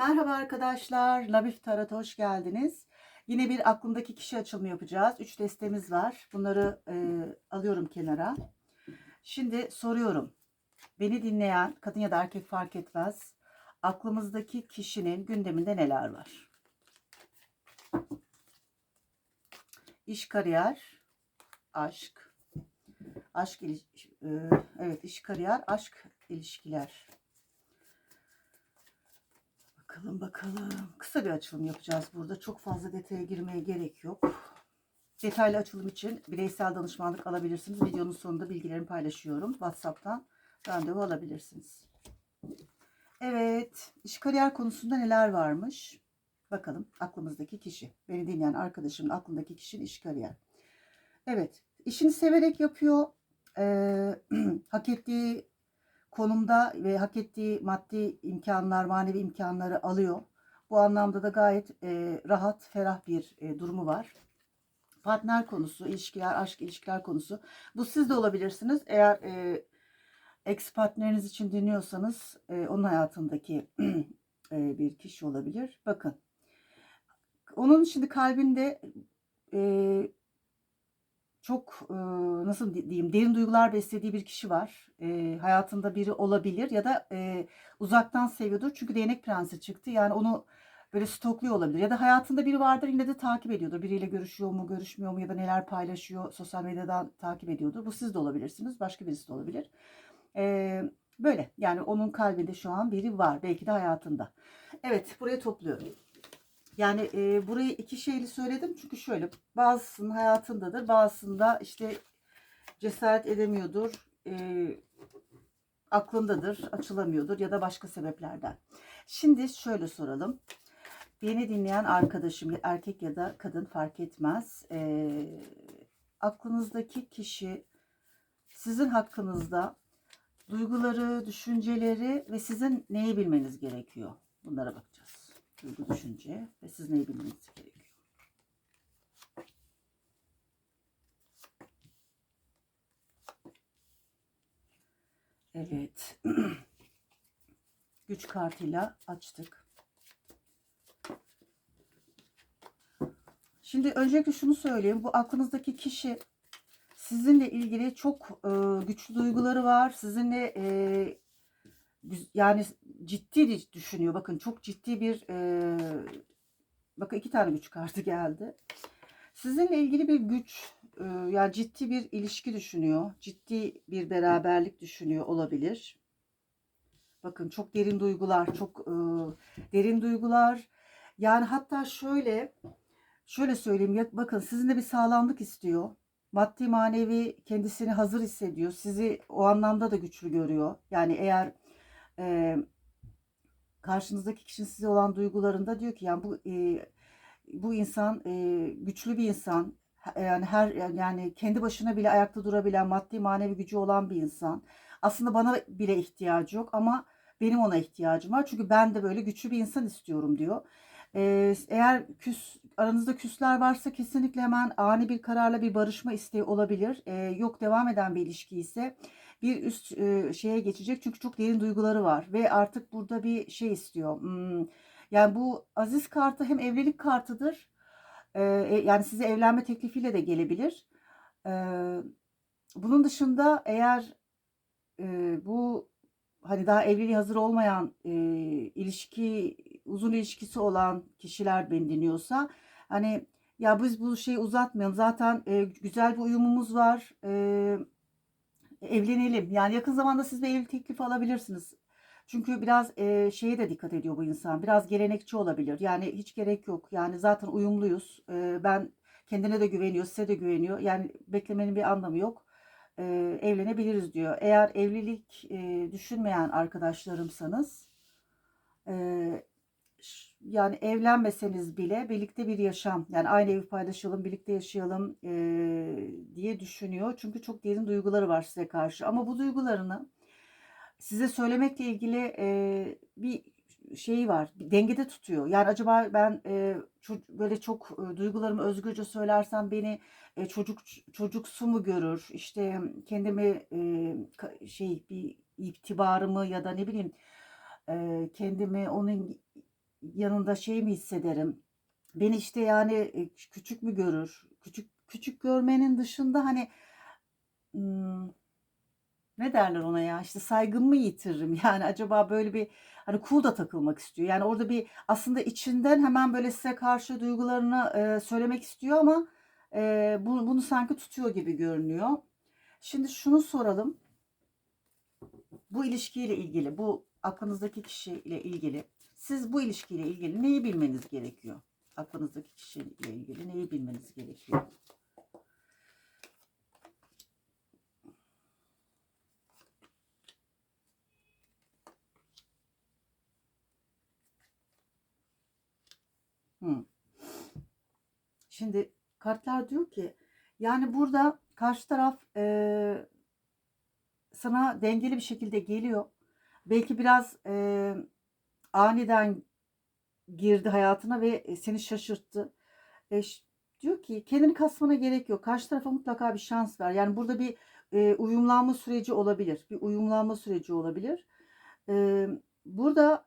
Merhaba arkadaşlar, Labif Tarot'a hoş geldiniz. Yine bir aklımdaki kişi açılımı yapacağız. Üç destemiz var. Bunları e, alıyorum kenara. Şimdi soruyorum. Beni dinleyen kadın ya da erkek fark etmez. Aklımızdaki kişinin gündeminde neler var? İş, kariyer, aşk. Aşk, e, evet iş, kariyer, aşk, ilişkiler. Bakalım bakalım. Kısa bir açılım yapacağız burada. Çok fazla detaya girmeye gerek yok. Detaylı açılım için bireysel danışmanlık alabilirsiniz. Videonun sonunda bilgilerimi paylaşıyorum. WhatsApp'tan randevu alabilirsiniz. Evet. iş kariyer konusunda neler varmış? Bakalım aklımızdaki kişi. Beni dinleyen arkadaşımın aklındaki kişinin iş kariyer. Evet. işini severek yapıyor. Ee, hak ettiği konumda ve hak ettiği maddi imkanlar, manevi imkanları alıyor. Bu anlamda da gayet e, rahat, ferah bir e, durumu var. Partner konusu, ilişkiler, aşk ilişkiler konusu. Bu siz de olabilirsiniz. Eğer e, ex partneriniz için dinliyorsanız e, onun hayatındaki e, bir kişi olabilir. Bakın. Onun şimdi kalbinde e, çok nasıl di- diyeyim derin duygular beslediği bir kişi var. E, hayatında biri olabilir ya da e, uzaktan seviyordur. Çünkü değnek prensi çıktı. Yani onu böyle stokluyor olabilir. Ya da hayatında biri vardır yine de takip ediyordur. Biriyle görüşüyor mu, görüşmüyor mu ya da neler paylaşıyor. Sosyal medyadan takip ediyordur. Bu siz de olabilirsiniz. Başka birisi de olabilir. E, böyle yani onun kalbinde şu an biri var. Belki de hayatında. Evet buraya topluyorum. Yani e, burayı iki şeyli söyledim çünkü şöyle bazısının hayatındadır bazısında işte cesaret edemiyordur e, aklındadır açılamıyordur ya da başka sebeplerden. Şimdi şöyle soralım. Beni dinleyen arkadaşım erkek ya da kadın fark etmez. E, aklınızdaki kişi sizin hakkınızda duyguları, düşünceleri ve sizin neyi bilmeniz gerekiyor? Bunlara bakacağız duygu düşünce ve siz neyi bilmeniz gerekiyor. Evet. Güç kartıyla açtık. Şimdi öncelikle şunu söyleyeyim. Bu aklınızdaki kişi sizinle ilgili çok e, güçlü duyguları var. Sizinle e, yani ciddi di- düşünüyor. Bakın çok ciddi bir e, bakın iki tane güç kartı geldi. Sizinle ilgili bir güç e, yani ciddi bir ilişki düşünüyor. Ciddi bir beraberlik düşünüyor olabilir. Bakın çok derin duygular, çok e, derin duygular. Yani hatta şöyle şöyle söyleyeyim bakın sizinle bir sağlamlık istiyor. Maddi manevi kendisini hazır hissediyor. Sizi o anlamda da güçlü görüyor. Yani eğer e, karşınızdaki kişinin size olan duygularında diyor ki yani bu e, bu insan e, güçlü bir insan Ha- yani her yani kendi başına bile ayakta durabilen maddi manevi gücü olan bir insan aslında bana bile ihtiyacı yok ama benim ona ihtiyacım var çünkü ben de böyle güçlü bir insan istiyorum diyor. E, eğer küs aranızda küsler varsa kesinlikle hemen ani bir kararla bir barışma isteği olabilir. E, yok devam eden bir ilişki ise bir üst e, şeye geçecek çünkü çok derin duyguları var ve artık burada bir şey istiyor. Hmm, yani bu aziz kartı hem evlilik kartıdır. e, e, yani size evlenme teklifiyle de gelebilir. E, bunun dışında eğer e, bu hani daha evliliğe hazır olmayan e, ilişki uzun ilişkisi olan kişiler beni dinliyorsa hani ya biz bu şeyi uzatmayalım zaten e, güzel bir uyumumuz var. E, evlenelim. Yani yakın zamanda siz bir evlilik teklifi alabilirsiniz. Çünkü biraz e, şeye de dikkat ediyor bu insan. Biraz gelenekçi olabilir. Yani hiç gerek yok. Yani zaten uyumluyuz. E, ben kendine de güveniyor, size de güveniyor. Yani beklemenin bir anlamı yok. E, evlenebiliriz diyor. Eğer evlilik e, düşünmeyen arkadaşlarımsanız e, yani evlenmeseniz bile birlikte bir yaşam yani aynı evi paylaşalım birlikte yaşayalım e, diye düşünüyor. Çünkü çok derin duyguları var size karşı ama bu duygularını size söylemekle ilgili e, bir şeyi var bir dengede tutuyor. Yani acaba ben e, böyle çok e, duygularımı özgürce söylersem beni e, çocuk çocuksu mu görür işte kendimi e, şey bir itibarımı ya da ne bileyim kendimi onun yanında şey mi hissederim? Beni işte yani e, küçük mü görür? Küçük küçük görmenin dışında hani ne derler ona ya işte saygımı mı yitiririm yani acaba böyle bir hani cool da takılmak istiyor. Yani orada bir aslında içinden hemen böyle size karşı duygularını e, söylemek istiyor ama e, bunu sanki tutuyor gibi görünüyor. Şimdi şunu soralım. Bu ilişkiyle ilgili, bu aklınızdaki kişiyle ilgili, siz bu ilişkiyle ilgili neyi bilmeniz gerekiyor? Aklınızdaki kişiyle ilgili neyi bilmeniz gerekiyor? Hmm. Şimdi kartlar diyor ki yani burada karşı taraf e, sana dengeli bir şekilde geliyor. Belki biraz e, aniden girdi hayatına ve seni şaşırttı. E, diyor ki kendini kasmana gerek yok. Karşı tarafa mutlaka bir şans ver. Yani burada bir e, uyumlanma süreci olabilir. Bir uyumlanma süreci olabilir. E, burada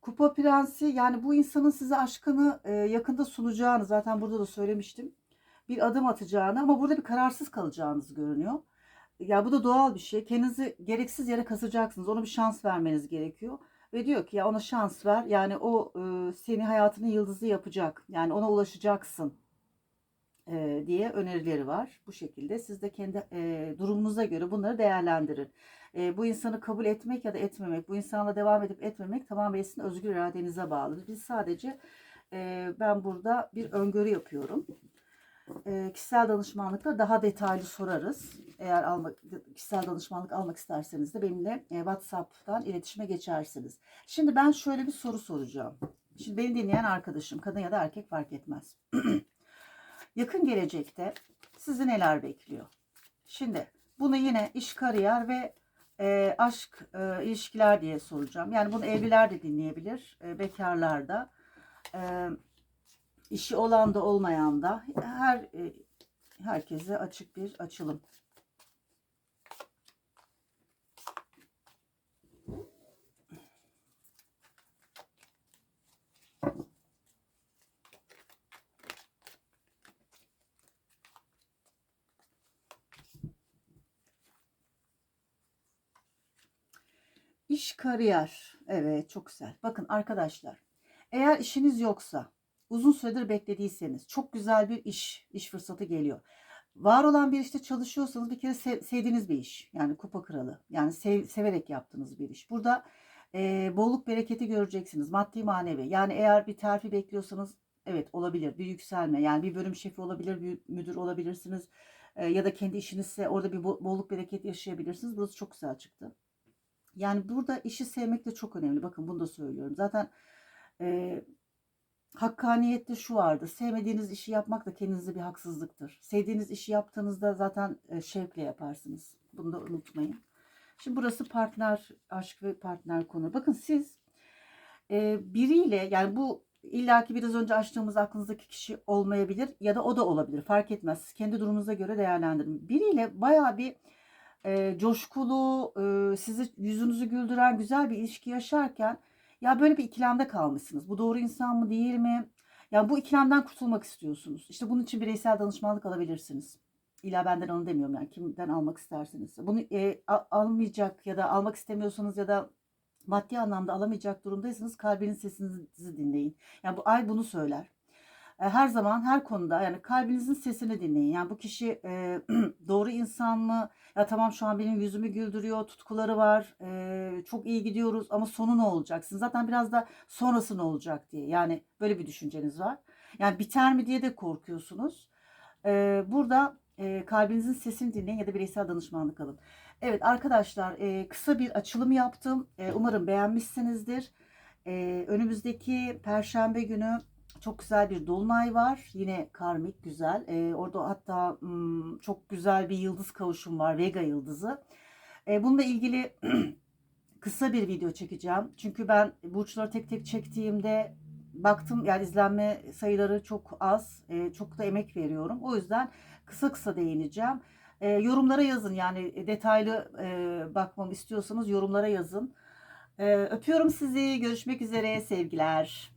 Kupa Prensi yani bu insanın size aşkını e, yakında sunacağını zaten burada da söylemiştim. Bir adım atacağını ama burada bir kararsız kalacağınız görünüyor. Ya bu da doğal bir şey. Kendinizi gereksiz yere kasacaksınız. Ona bir şans vermeniz gerekiyor. Ve diyor ki ya ona şans ver. Yani o e, seni hayatının yıldızı yapacak. Yani ona ulaşacaksın e, diye önerileri var. Bu şekilde siz de kendi e, durumunuza göre bunları değerlendirin. E, bu insanı kabul etmek ya da etmemek, bu insanla devam edip etmemek tamamen sizin özgür iradenize bağlı. Biz sadece e, ben burada bir öngörü yapıyorum. E, kişisel danışmanlıkta daha detaylı sorarız. Eğer almak, kişisel danışmanlık almak isterseniz de benimle e, WhatsApp'tan iletişime geçersiniz. Şimdi ben şöyle bir soru soracağım. Şimdi beni dinleyen arkadaşım, kadın ya da erkek fark etmez. Yakın gelecekte sizi neler bekliyor? Şimdi bunu yine iş, kariyer ve e, aşk e, ilişkiler diye soracağım. Yani bunu evliler de dinleyebilir, e, bekarlar da, e, işi olan da olmayan da her e, herkese açık bir açılım. İş, kariyer. Evet, çok güzel. Bakın arkadaşlar, eğer işiniz yoksa, uzun süredir beklediyseniz, çok güzel bir iş, iş fırsatı geliyor. Var olan bir işte çalışıyorsanız bir kere sev- sevdiğiniz bir iş. Yani kupa kralı. Yani sev- severek yaptığınız bir iş. Burada e, bolluk bereketi göreceksiniz. Maddi manevi. Yani eğer bir terfi bekliyorsanız evet olabilir. Bir yükselme. Yani bir bölüm şefi olabilir, bir müdür olabilirsiniz. E, ya da kendi işinizse orada bir bo- bolluk bereket yaşayabilirsiniz. Burası çok güzel çıktı. Yani burada işi sevmek de çok önemli. Bakın bunu da söylüyorum. Zaten e, hakkaniyette şu vardı. Sevmediğiniz işi yapmak da kendinize bir haksızlıktır. Sevdiğiniz işi yaptığınızda zaten e, şevkle yaparsınız. Bunu da unutmayın. Şimdi burası partner, aşk ve partner konu. Bakın siz e, biriyle yani bu illaki biraz önce açtığımız aklınızdaki kişi olmayabilir ya da o da olabilir. Fark etmez. Siz kendi durumunuza göre değerlendirin. Biriyle bayağı bir e, coşkulu, e, sizi yüzünüzü güldüren güzel bir ilişki yaşarken ya böyle bir ikilemde kalmışsınız. Bu doğru insan mı değil mi? Yani bu ikilemden kurtulmak istiyorsunuz. İşte bunun için bireysel danışmanlık alabilirsiniz. İlla benden onu demiyorum yani kimden almak isterseniz. Bunu e, almayacak ya da almak istemiyorsanız ya da maddi anlamda alamayacak durumdaysanız kalbinin sesinizi dinleyin. Yani bu ay bunu söyler. E, Her zaman her konuda yani kalbinizin sesini dinleyin. Yani bu kişi e, doğru insan mı? Ya tamam şu an benim yüzümü güldürüyor, tutkuları var, e, çok iyi gidiyoruz ama sonu ne olacak? Sizin zaten biraz da sonrası ne olacak diye. Yani böyle bir düşünceniz var. Yani biter mi diye de korkuyorsunuz. E, burada e, kalbinizin sesini dinleyin ya da bireysel danışmanlık alın. Evet arkadaşlar e, kısa bir açılım yaptım. E, umarım beğenmişsinizdir. E, önümüzdeki Perşembe günü çok güzel bir dolunay var. Yine karmik güzel. E, orada hatta hmm, çok güzel bir yıldız kavuşum var. Vega yıldızı. E, bununla ilgili kısa bir video çekeceğim. Çünkü ben burçları tek tek çektiğimde baktım yani izlenme sayıları çok az. E, çok da emek veriyorum. O yüzden kısa kısa değineceğim. E, yorumlara yazın yani detaylı e, bakmamı istiyorsanız yorumlara yazın. Ee, öpüyorum sizi. Görüşmek üzere. Sevgiler.